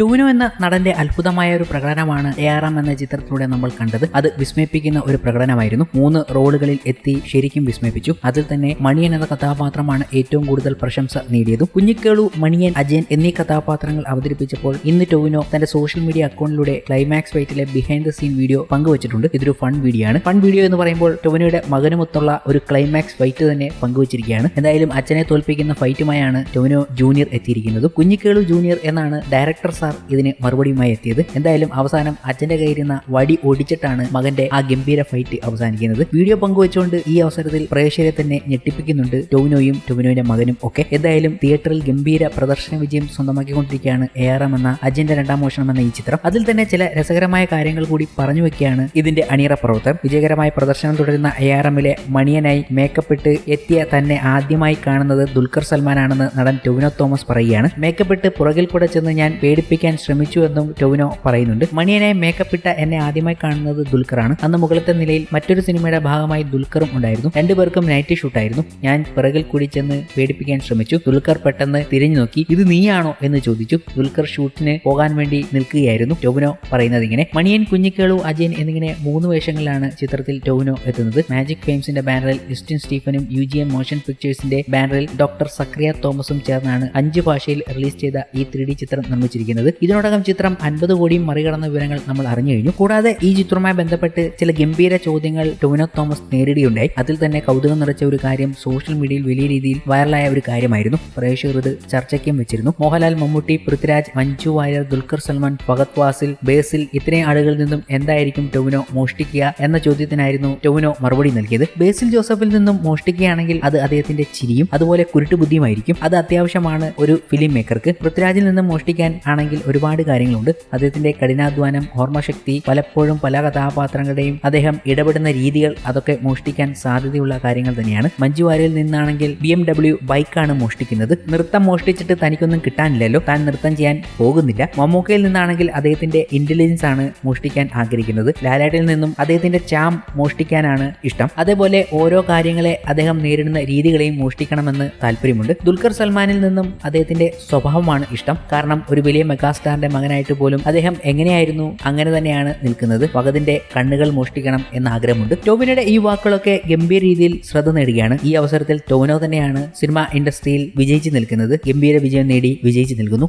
ടൂനോ എന്ന നടന്റെ അത്ഭുതമായ ഒരു പ്രകടനമാണ് എ ആർ എം എന്ന ചിത്രത്തിലൂടെ നമ്മൾ കണ്ടത്. അത് വിസ്മയിപ്പിക്കുന്ന ഒരു പ്രകടനമായിരുന്നു. മൂന്ന് റോളുകളിൽ എത്തി ശരിക്കും വിസ്മയിപ്പിച്ചു. അതിൽ തന്നെ മണിയൻ എന്ന കഥാപാത്രമാണ് ഏറ്റവും കൂടുതൽ പ്രശംസ നേടിയതും. കുഞ്ഞിക്കേളു മണിയൻ അജയൻ എന്നീ കഥാപാത്രങ്ങൾ അവതരിപ്പിച്ചപ്പോൾ ഇന്ന് ടോവിനോ തന്റെ സോഷ്യൽ മീഡിയ അക്കൗണ്ടിലൂടെ ക്ലൈമാക്സ് വൈറ്റിലെ ബിഹൈൻഡ് ദ സീൻ വീഡിയോ പങ്കുവച്ചിട്ടുണ്ട്. ഇതൊരു ഫൺ വീഡിയോ ആണ്. ഫൺ വീഡിയോ എന്ന് പറയുമ്പോൾ ടോവിനോയുടെ മകനുമൊത്തുള്ള ഒരു ക്ലൈമാക്സ് ഫൈറ്റ് തന്നെ പങ്കുവച്ചിരിക്കുകയാണ്. എന്തായാലും അച്ഛനെ തോൽപ്പിക്കുന്ന ഫൈറ്റുമായാണ് ടോവിനോ ജൂനിയർ എത്തിയിരിക്കുന്നത്. കുഞ്ഞിക്കേളു ജൂനിയർ എന്നാണ് ഡയറക്ടർ സാർ ഇതിന് മറുപടിയുമായി എത്തിയത്. എന്തായാലും അവസാനം അച്ഛന്റെ കയ്യിരുന്ന വടി ഒടിച്ചിട്ടാണ് മകന്റെ ആ ഗംഭീര ഫൈറ്റ് അവസാനിക്കുന്നത്. വീഡിയോ പങ്കുവച്ചുകൊണ്ട് ഈ അവസരത്തിൽ പ്രേക്ഷകരെ തന്നെ ഞെട്ടിപ്പിക്കുന്നുണ്ട് ടോവിനോയും ടോവിനോയുടെ മകനും ഒക്കെ. എന്തായാലും തിയേറ്ററിൽ ഗംഭീര പ്രദർശന വിജയം സ്വന്തമാക്കിക്കൊണ്ടിരിക്കുകയാണ് എ ആർ എം എന്ന അജന്റെ രണ്ടാം മോഷണം എന്ന ഈ ചിത്രം. അതിൽ തന്നെ ചില രസകരമായ കാര്യങ്ങൾ കൂടി പറഞ്ഞു വെക്കുകയാണ് ഇതിന്റെ അണിയറ പ്രവർത്തകർ വിജയകരമായ പ്രദർശനം തുടരുന്ന എ ആർ എമ്മിലെ മണിയനായി മേക്കപ്പ് ഇട്ട് എത്തിയ തന്നെ ആദ്യമായി കാണുന്നത് ദുൽഖർ സൽമാനാണെന്ന് നടൻ ടൊവിനോ തോമസ് പറയുകയാണ്. മേക്കപ്പ് ഇട്ട് പുറകിൽ കൂടെ ചെന്ന് ഞാൻ പേടിപ്പിക്കാൻ ശ്രമിച്ചു എന്നും ടൊവിനോ പറയുന്നുണ്ട്. മണിയനായി മേക്കപ്പ് ഇട്ട എന്നെ ആദ്യമായി കാണുന്നത് ദുൽഖറാണ്. അന്ന് മുകളിലത്തെ നിലയിൽ മറ്റൊരു സിനിമയുടെ ഭാഗമായി ദുൽഖറും ഉണ്ടായിരുന്നു. രണ്ടുപേർക്കും നൈറ്റ് ഷൂട്ട് ആയിരുന്നു. ഞാൻ പിറകിൽ കൂടി ചെന്ന് പേടിപ്പിക്കാൻ ശ്രമിച്ചു. ദുൽഖർ പെട്ടെന്ന് തിരിഞ്ഞു നോക്കി ഇത് നീയാണോ? എന്ന് ചോദിച്ചു. ദുൽഖർ ഷൂട്ടിന് പോകാൻ വേണ്ടി നിൽക്കുകയായിരുന്നു. ടൊവിനോ പറയുന്നത് ഇങ്ങനെ മണിയൻ കുഞ്ഞിക്കേളു അജയൻ എന്നിങ്ങനെ മൂന്ന് വേഷങ്ങളിലാണ് ചിത്രത്തിൽ ടൊവിനോ എത്തുന്നത്. മാജിക് ഫെയിംസിന്റെ ബാനറിൽ ഇസ്റ്റിൻ സ്റ്റീഫനും യു ജി എം മോഷൻ പിക്ചേഴ്സിന്റെ ബാനറിൽ ഡോക്ടർ സക്രിയ തോമസും ചേർന്നാണ് അഞ്ച് ഭാഷയിൽ റിലീസ് ചെയ്ത ഈ ത്രീ ചിത്രം നിർമ്മിച്ചിരിക്കുന്നത്. ഇതിനോടകം ചിത്രം അൻപത് കോടിയും മറികടന്ന വിവരങ്ങൾ നമ്മൾ അറിഞ്ഞു കഴിഞ്ഞു. കൂടാതെ ഈ ചിത്രവുമായി ബന്ധപ്പെട്ട് ചില ഗംഭീര ചോദ്യങ്ങൾ ടോവിനോ തോമസ് നേരിടുകയുണ്ടായി. അതിൽ തന്നെ കൗതുകം നിറച്ച ഒരു കാര്യം സോഷ്യൽ മീഡിയയിൽ വലിയ രീതിയിൽ വൈറലായ ഒരു കാര്യമായിരുന്നു. പ്രേക്ഷകർ ഇത് ചർച്ചയ്ക്കും വെച്ചിരുന്നു. മോഹൻലാൽ മമ്മൂട്ടി പൃഥ്വിരാജ് മഞ്ജു വാര്യർ ദുൽഖർ സൽമാൻ ഭഗത് വാസിൽ ബേസിൽ ഇത്രയും ആളുകളിൽ നിന്നും എന്തായിരിക്കും ടോവിനോ മോഷ്ടിക്കുക എന്ന ചോദ്യത്തിനായിരുന്നു ടോവിനോ മറുപടി നൽകിയത്. ബേസിൽ ജോസഫിൽ നിന്നും മോഷ്ടിക്കുകയാണെങ്കിൽ അത് അദ്ദേഹത്തിന്റെ ചിരിയും അതുപോലെ കുരുട്ടുബുദ്ധിയുമായിരിക്കും. അത് അത്യാവശ്യമാണ് ഒരു ഫിലിം മേക്കർക്ക്. പൃഥ്വിരാജിൽ നിന്നും മോഷ്ടിക്കാൻ ആണെങ്കിൽ ഒരുപാട് കാര്യങ്ങളുണ്ട്. അദ്ദേഹത്തിന്റെ കഠിനാധ്വാനം ഓർമ്മശക്തി പലപ്പോഴും പല കഥാപാത്രങ്ങളുടെയും അദ്ദേഹം ഇടപെടുന്ന രീതികൾ അതൊക്കെ മോഷ്ടിക്കാൻ സാധ്യതയുള്ള കാര്യങ്ങൾ തന്നെയാണ്. മഞ്ജു വാര്യയിൽ നിന്നാണെങ്കിൽ ബി എം ഡബ്ല്യു ബൈക്കാണ് മോഷ്ടിക്കുന്നത്. നൃത്തം മോഷ്ടിച്ചിട്ട് തനിക്കൊന്നും കിട്ടാനില്ലല്ലോ. താൻ നൃത്തം ചെയ്യാൻ പോകുന്നില്ല. മമ്മൂക്കയിൽ നിന്നാണെങ്കിൽ അദ്ദേഹത്തിന്റെ ഇന്റലിജൻസ് ആണ് മോഷ്ടിക്കാൻ ആഗ്രഹിക്കുന്നത്. ലാലാട്ടിൽ നിന്നും അദ്ദേഹത്തിന്റെ ചാം മോഷ്ടിക്കാനാണ് ഇഷ്ടം. അതേപോലെ ഓരോ കാര്യങ്ങളെ അദ്ദേഹം നേരിടുന്ന രീതികളെയും മോഷ്ടിക്കണമെന്ന് താല്പര്യമുണ്ട്. ദുൽഖർ സൽമാനിൽ നിന്നും അദ്ദേഹത്തിന്റെ സ്വഭാവമാണ് ഇഷ്ടം. കാരണം ഒരു വലിയ മെഗാസ്റ്റാറിന്റെ മകനായിട്ട് പോലും അദ്ദേഹം എങ്ങനെയായിരുന്നു? അങ്ങനെ തന്നെയാണ് നിൽക്കുന്നത്. ഭഗതിന്റെ കണ്ണുകൾ മോഷ്ടിക്കണം എന്ന ആഗ്രഹമുണ്ട്. ടോവിനോയുടെ ഈ വാക്കുകളൊക്കെ ഗംഭീര രീതിയിൽ ശ്രദ്ധ നേടുകയാണ്. ഈ അവസരത്തിൽ ടോവിനോ തന്നെയാണ് സിനിമ ഇൻഡസ്ട്രിയിൽ വിജയിച്ചു നിൽക്കുന്നത്. ഗംഭീര വിജയം നേടി വിജയിച്ചു നിൽക്കുന്നു.